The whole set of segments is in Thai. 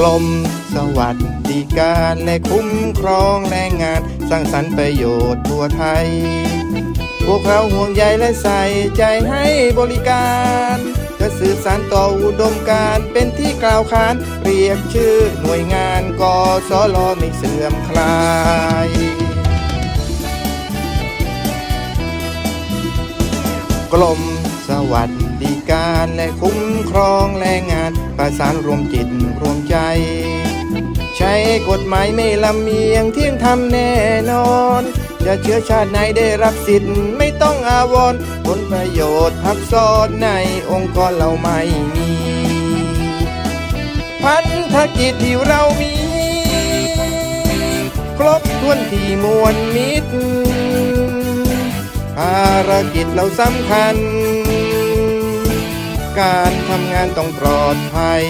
กรมสวัสดิการและคุ้มครองแรงงาน สร้างสรรค์ประโยชน์ทั่วไทย พวกเราห่วงใยและใส่ใจให้บริการจะสื่อสารต่ออุดมการเป็นที่กล่าวขาน เรียกชื่อหน่วยงานกสลไม่เสื่อมคลายกรมสวัสดิการและคุ้มครองแรงงาน ประสานรวมจิตรวมใจ ใช้กฎหมายไม่ลำเอียงเที่ยงธรรมแน่นอน จะเชื้อชาติไหนได้รับสิทธิ์ไม่ต้องอาวรณ์ผลประโยชน์ทับซ้อนในองค์กรเราไม่มี พันธกิจที่เรามี ครบถ้วนที่มวลมิตรภารกิจเราสำคัญ การทำงานต้องปลอดภัย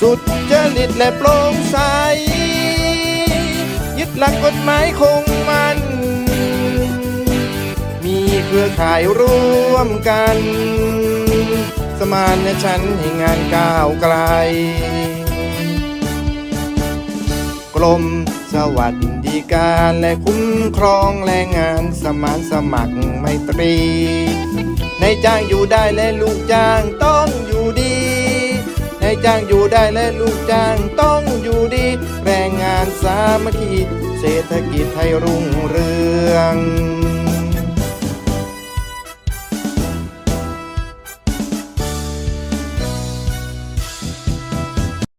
สุดจริตและโปร่งใส ยึดหลักกฎหมายคงมัน มีเครือข่ายร่วมกัน สมานฉันท์ให้งานก้าวไกลกรมสวัสดิการและคุ้มครองแรงงานสมานสมัครไมตรี นายจ้างอยู่ได้และลูกจ้างต้องอยู่ดีนายจ้างอยู่ได้และลูกจ้างต้องอยู่ดี แรงงานสามัคคีเศรษฐกิจไทยรุ่งเรือง